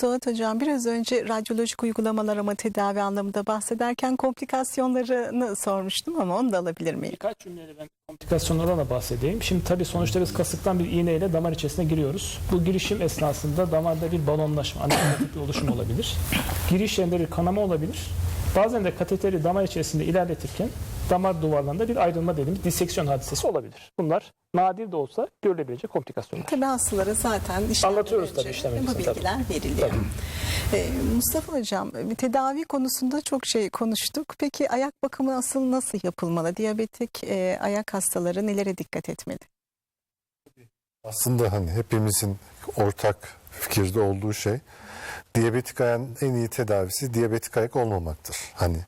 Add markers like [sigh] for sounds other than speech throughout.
Suat Hocam biraz önce radyolojik uygulamalar ama tedavi anlamında bahsederken komplikasyonlarını sormuştum ama onu da alabilir miyim? Birkaç cümleyle ben komplikasyonlardan da bahsedeyim. Şimdi tabii sonuçta biz kasıktan bir iğneyle damar içerisine giriyoruz. Bu girişim esnasında damarda bir balonlaşma, anakontik bir oluşum olabilir. Giriş yerinde bir kanama olabilir. Bazen de kateteri damar içerisinde ilerletirken damar duvarlarında bir ayrılma dediğimiz diseksiyon hadisesi olabilir. Bunlar nadir de olsa görülebilecek komplikasyonlar. Tabii hastalara zaten Anlatıyoruz tabii işlem Bu öncesinde, tabii. bilgiler veriliyor. Tabii. Ee, Mustafa Hocam bir tedavi konusunda çok şey konuştuk. Peki ayak bakımı asıl nasıl yapılmalı? Diyabetik e, ayak hastaları nelere dikkat etmeli? Aslında hani hepimizin ortak fikirde olduğu şey diyabetik ayağın en iyi tedavisi diyabetik ayak olmamaktır. Hani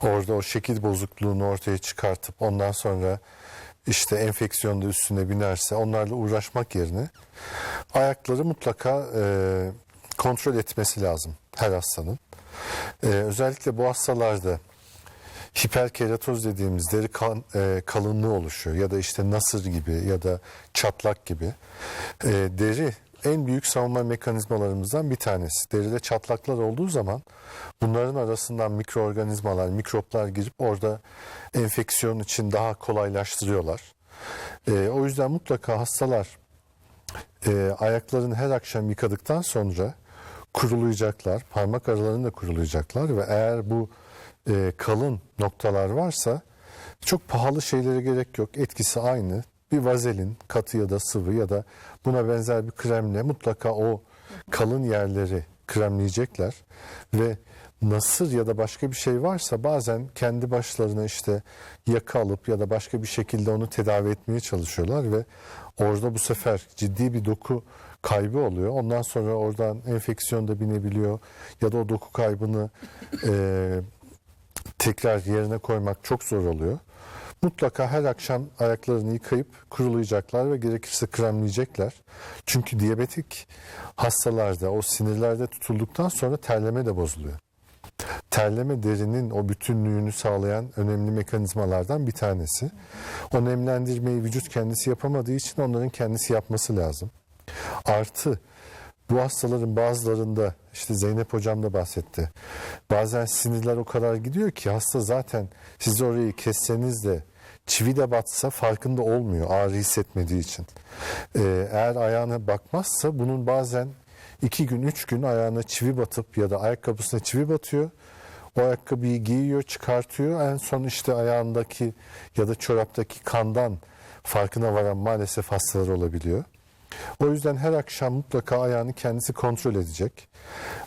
orada o şekil bozukluğunu ortaya çıkartıp ondan sonra işte enfeksiyon da üstüne binerse onlarla uğraşmak yerine ayakları mutlaka e, kontrol etmesi lazım her hastanın. E, özellikle bu hastalarda hiperkeratoz dediğimiz deri kan, e, kalınlığı oluşuyor ya da işte nasır gibi ya da çatlak gibi. E, deri en büyük savunma mekanizmalarımızdan bir tanesi. Deride çatlaklar olduğu zaman bunların arasından mikroorganizmalar, mikroplar girip orada enfeksiyon için daha kolaylaştırıyorlar. E, o yüzden mutlaka hastalar e, ayaklarını her akşam yıkadıktan sonra kurulayacaklar. Parmak aralarını da kurulayacaklar ve eğer bu e, kalın noktalar varsa çok pahalı şeylere gerek yok. Etkisi aynı. Bir vazelin katı ya da sıvı ya da buna benzer bir kremle mutlaka o kalın yerleri kremleyecekler ve nasır ya da başka bir şey varsa bazen kendi başlarına işte yaka alıp ya da başka bir şekilde onu tedavi etmeye çalışıyorlar ve orada bu sefer ciddi bir doku kaybı oluyor. Ondan sonra oradan enfeksiyon da binebiliyor ya da o doku kaybını e, tekrar yerine koymak çok zor oluyor. Mutlaka her akşam ayaklarını yıkayıp kurulayacaklar ve gerekirse kremleyecekler. Çünkü diyabetik hastalarda o sinirlerde tutulduktan sonra terleme de bozuluyor. Terleme derinin o bütünlüğünü sağlayan önemli mekanizmalardan bir tanesi. O nemlendirmeyi vücut kendisi yapamadığı için onların kendisi yapması lazım. Artı bu hastaların bazılarında işte Zeynep hocam da bahsetti. Bazen sinirler o kadar gidiyor ki hasta zaten siz orayı kesseniz de çivi de batsa farkında olmuyor ağrı hissetmediği için. Ee, eğer ayağına bakmazsa bunun bazen iki gün üç gün ayağına çivi batıp ya da ayakkabısına çivi batıyor. O ayakkabıyı giyiyor çıkartıyor en son işte ayağındaki ya da çoraptaki kandan farkına varan maalesef hastalar olabiliyor. O yüzden her akşam mutlaka ayağını kendisi kontrol edecek.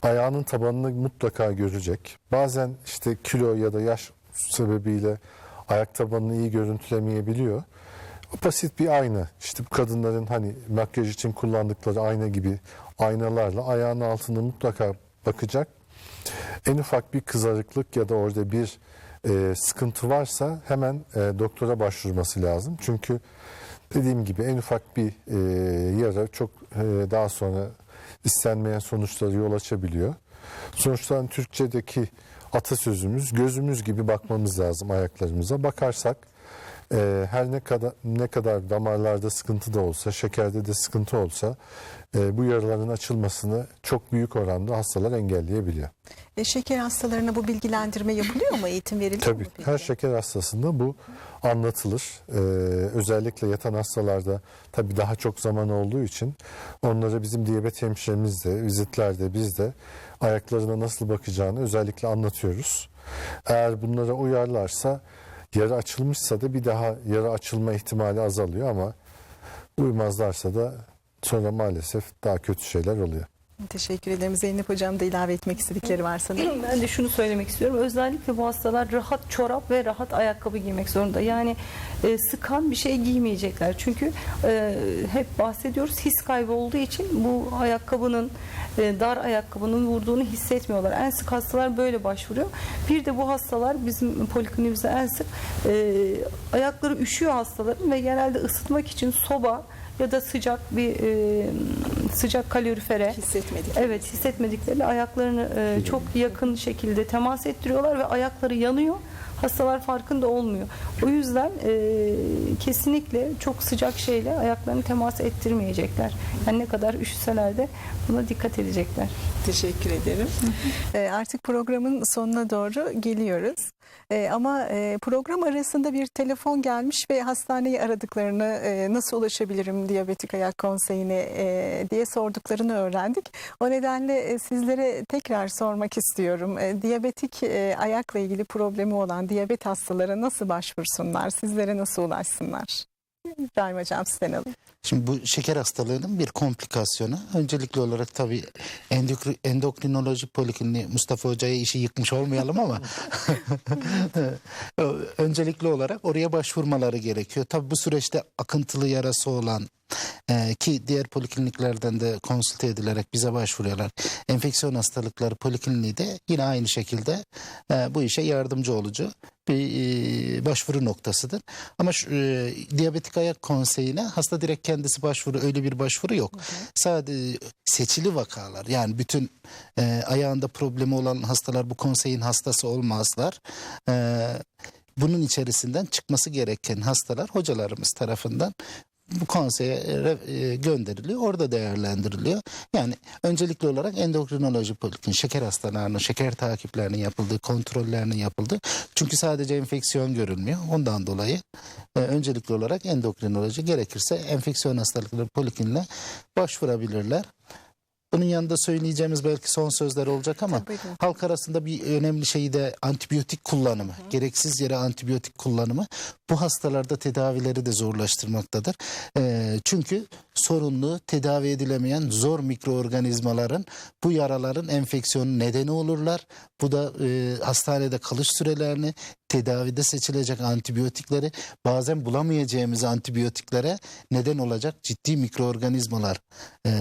Ayağının tabanını mutlaka görecek. Bazen işte kilo ya da yaş sebebiyle ayak tabanını iyi görüntülemeyebiliyor. Basit bir ayna. İşte kadınların hani makyaj için kullandıkları ayna gibi aynalarla ayağının altını mutlaka bakacak. En ufak bir kızarıklık ya da orada bir e, sıkıntı varsa hemen e, doktora başvurması lazım. Çünkü dediğim gibi en ufak bir e, yara çok e, daha sonra istenmeyen sonuçlara yol açabiliyor. Sonuçta hani Türkçedeki atasözümüz gözümüz gibi bakmamız lazım ayaklarımıza. Bakarsak e, her ne kadar ne kadar damarlarda sıkıntı da olsa, şekerde de sıkıntı olsa e, bu yaraların açılmasını çok büyük oranda hastalar engelleyebiliyor. E, şeker hastalarına bu bilgilendirme yapılıyor mu? Eğitim veriliyor Tabii mu? peki? her şeker hastasında bu anlatılır. Ee, özellikle yatan hastalarda tabii daha çok zaman olduğu için onlara bizim diyabet hemşiremiz de vizitlerde biz de ayaklarına nasıl bakacağını özellikle anlatıyoruz. Eğer bunlara uyarlarsa yara açılmışsa da bir daha yara açılma ihtimali azalıyor ama uymazlarsa da sonra maalesef daha kötü şeyler oluyor. Teşekkür ederim. Zeynep Hocam da ilave etmek istedikleri var sanırım. [clears throat] Ben de şunu söylemek istiyorum. Özellikle bu hastalar rahat çorap ve rahat ayakkabı giymek zorunda. Yani e, sıkan bir şey giymeyecekler. Çünkü e, hep bahsediyoruz his kaybı olduğu için bu ayakkabının e, dar ayakkabının vurduğunu hissetmiyorlar. En sık hastalar böyle başvuruyor. Bir de bu hastalar bizim polikliniğimizde en sık e, ayakları üşüyor hastaların ve genelde ısıtmak için soba ya da sıcak bir e, sıcak kalorifere Hissetmedik. Evet hissetmedikleri ayaklarını e, çok yakın şekilde temas ettiriyorlar ve ayakları yanıyor. hastalar farkında olmuyor. O yüzden e, kesinlikle çok sıcak şeyle ayaklarını temas ettirmeyecekler. Yani ne kadar üşüseler de buna dikkat edecekler. Teşekkür ederim. Ee, Artık programın sonuna doğru geliyoruz. Ee, Ama e, program arasında bir telefon gelmiş ve hastaneyi aradıklarını e, nasıl ulaşabilirim diyabetik ayak konseyine e, diye sorduklarını öğrendik. O nedenle e, sizlere tekrar sormak istiyorum. E, Diyabetik e, ayakla ilgili problemi olan diyabet hastaları nasıl başvursunlar? Sizlere nasıl ulaşsınlar? İbrahim Hocam sizden alayım. Şimdi bu şeker hastalığının bir komplikasyonu. Öncelikli olarak tabii endokri- endokrinoloji polikliniği Mustafa Hoca'ya işi yıkmış olmayalım ama [laughs] öncelikli olarak oraya başvurmaları gerekiyor. Tabii bu süreçte akıntılı yarası olan e, ki diğer polikliniklerden de konsülte edilerek bize başvuruyorlar. Enfeksiyon hastalıkları polikliniği de yine aynı şekilde e, bu işe yardımcı olucu bir e, başvuru noktasıdır. Ama şu, e, diyabetik ayak konseyine hasta direkt kendisi başvuru öyle bir başvuru yok. Sadece seçili vakalar yani bütün e, ayağında problemi olan hastalar bu konseyin hastası olmazlar. E, bunun içerisinden çıkması gereken hastalar hocalarımız tarafından bu konseye e, gönderiliyor. Orada değerlendiriliyor. Yani öncelikli olarak endokrinoloji polikliniği, şeker hastalarının, şeker takiplerinin yapıldığı, kontrollerinin yapıldığı. Çünkü sadece enfeksiyon görülmüyor. Ondan dolayı e, öncelikli olarak endokrinoloji gerekirse enfeksiyon hastalıkları polikliniğine başvurabilirler. Bunun yanında söyleyeceğimiz belki son sözler olacak ama halk arasında bir önemli şey de antibiyotik kullanımı. Gereksiz yere antibiyotik kullanımı bu hastalarda tedavileri de zorlaştırmaktadır. Ee, çünkü sorunlu, tedavi edilemeyen zor mikroorganizmaların bu yaraların enfeksiyonu nedeni olurlar. Bu da e, hastanede kalış sürelerini, tedavide seçilecek antibiyotikleri, bazen bulamayacağımız antibiyotiklere neden olacak ciddi mikroorganizmalar e,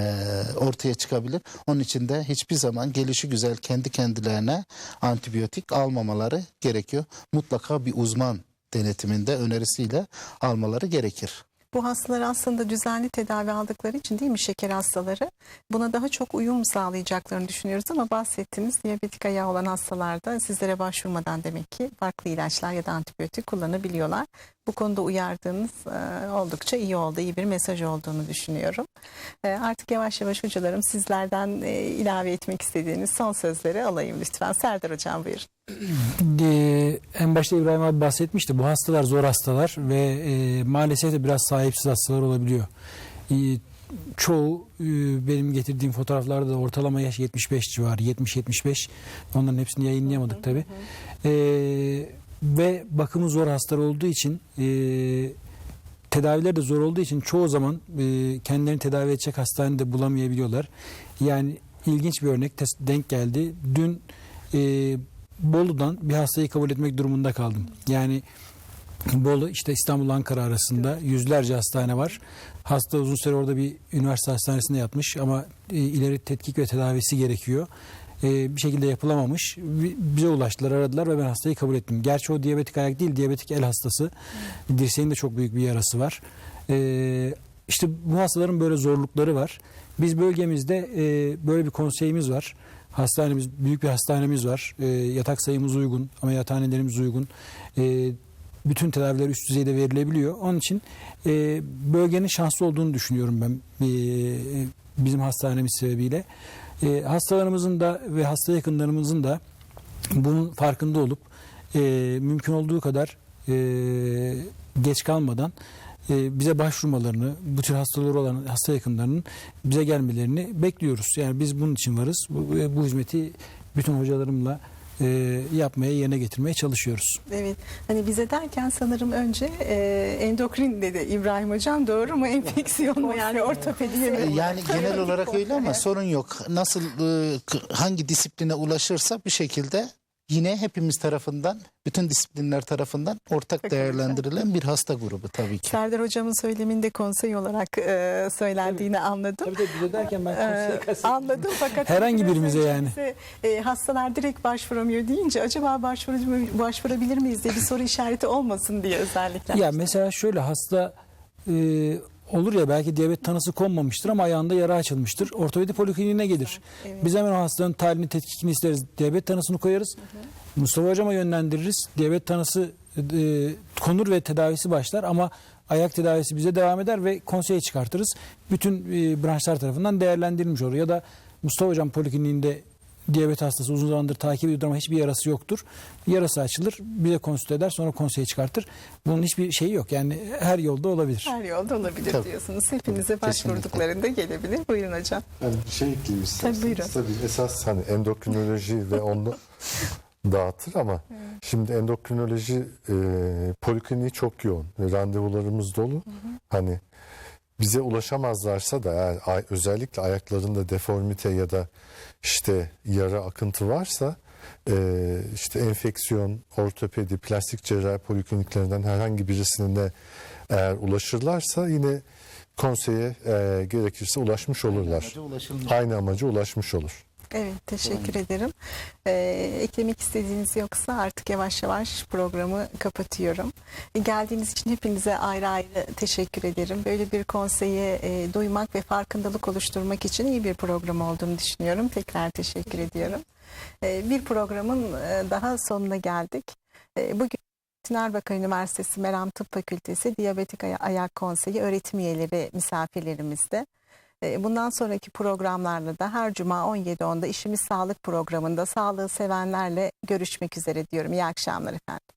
ortaya çıkabilir. Onun için de hiçbir zaman gelişi güzel kendi kendilerine antibiyotik almamaları gerekiyor. Mutlaka bir uzman denetiminde önerisiyle almaları gerekir. Bu hastalar aslında düzenli tedavi aldıkları için değil mi şeker hastaları? Buna daha çok uyum sağlayacaklarını düşünüyoruz ama bahsettiğiniz diyabetik ayağı olan hastalarda sizlere başvurmadan demek ki farklı ilaçlar ya da antibiyotik kullanabiliyorlar. Bu konuda uyardığınız e, oldukça iyi oldu, iyi bir mesaj olduğunu düşünüyorum. E, artık yavaş yavaş hocalarım sizlerden e, ilave etmek istediğiniz son sözleri alayım lütfen. Serdar Hocam buyurun. Ee, en başta İbrahim abi bahsetmişti. Bu hastalar zor hastalar ve e, maalesef de biraz sahipsiz hastalar olabiliyor. Ee, çoğu benim getirdiğim fotoğraflarda da ortalama yaş 75 civarı, 70-75. Onların hepsini yayınlayamadık tabi. Ve bakımı zor hastalar olduğu için e, tedaviler de zor olduğu için çoğu zaman e, kendilerini tedavi edecek hastane de bulamayabiliyorlar. Yani ilginç bir örnek denk geldi. Dün e, Bolu'dan bir hastayı kabul etmek durumunda kaldım. Yani Bolu işte İstanbul Ankara arasında yüzlerce hastane var. Hasta uzun süre orada bir üniversite hastanesinde yatmış ama e, ileri tetkik ve tedavisi gerekiyor. E, bir şekilde yapılamamış. Bi- Bize ulaştılar, aradılar ve ben hastayı kabul ettim. Gerçi o diyabetik ayak değil, diyabetik el hastası. Dirseğinde çok büyük bir yarası var. E, işte bu hastaların böyle zorlukları var. Biz bölgemizde e, böyle bir konseyimiz var. Hastanemiz, büyük bir hastanemiz var. E, yatak sayımız uygun, ameliyathanelerimiz uygun. Bütün tedaviler üst düzeyde verilebiliyor. Onun için bölgenin şanslı olduğunu düşünüyorum ben bizim hastanemiz sebebiyle. E, hastalarımızın da ve hasta yakınlarımızın da bunun farkında olup e, mümkün olduğu kadar e, geç kalmadan e, bize başvurmalarını, bu tür hastaları olan hasta yakınlarının bize gelmelerini bekliyoruz. Yani biz bunun için varız. Bu, bu hizmeti bütün hocalarımla e, yapmaya, yerine getirmeye çalışıyoruz. Evet. Hani bize derken sanırım önce e, endokrin dedi İbrahim Hocam. Doğru mu? Enfeksiyon mu? Yani ortopediye mi? Yani genel olarak öyle ama sorun yok. Nasıl e, hangi disipline ulaşırsa bir şekilde yine hepimiz tarafından, bütün disiplinler tarafından ortak Çok değerlendirilen bir hasta grubu tabii ki. Serdar Hocam'ın söyleminde konsey olarak e, söylendiğini anladım. Tabii tabii bize derken ben konseye kastettim. anladım fakat Herhangi birimize yani. bize, e, hastalar direkt başvuramıyor deyince acaba başvuru, başvurabilir miyiz diye bir soru işareti olmasın diye özellikle. Ya mesela şöyle hasta e, olur ya belki diyabet tanısı konmamıştır ama ayağında yara açılmıştır. Ortopedi polikliniğine gelir. Evet. Biz hemen o hastanın talihini tetkikini isteriz. Diyabet tanısını koyarız. Mustafa hocama yönlendiririz. Diyabet tanısı e, konur ve tedavisi başlar ama ayak tedavisi bize devam eder ve konseye çıkartırız. Bütün e, branşlar tarafından değerlendirilmiş olur. Ya da Mustafa hocam polikliniğinde diyabet hastası uzun zamandır takip ediyor ama hiçbir yarası yoktur. Yarası açılır, bize konsült eder, sonra konseye çıkartır. Bunun hiçbir şeyi yok. Yani her yolda olabilir. Her yolda olabilir Tabii. diyorsunuz. Hepinize başvurduklarında gelebilir. Buyurun hocam. Yani bir şey ekleyeyim isterseniz. Tabii, buyurun. Tabii esas hani endokrinoloji ve onu [laughs] dağıtır ama şimdi endokrinoloji e, polikliniği çok yoğun ve randevularımız dolu. Hani bize ulaşamazlarsa da ay- özellikle ayaklarında deformite ya da işte yara akıntı varsa e, işte enfeksiyon, ortopedi, plastik cerrahi polikliniklerinden herhangi birisine eğer ulaşırlarsa yine konseye e, gerekirse ulaşmış olurlar. Aynı amaca ulaşmış olur. Evet teşekkür ederim. Ee, eklemek istediğiniz yoksa artık yavaş yavaş programı kapatıyorum. E, geldiğiniz için hepinize ayrı ayrı teşekkür ederim. Böyle bir konseyi e, duymak ve farkındalık oluşturmak için iyi bir program olduğunu düşünüyorum. Tekrar teşekkür ediyorum. E, bir programın e, daha sonuna geldik. E, bugün Erbakan Üniversitesi Meram Tıp Fakültesi Diyabetik Aya- Ayak Konseyi öğretim üyeleri misafirlerimizde. E, bundan sonraki programlarda da her cuma 17.10'da işimiz sağlık programında sağlığı sevenlerle görüşmek üzere diyorum. İyi akşamlar efendim.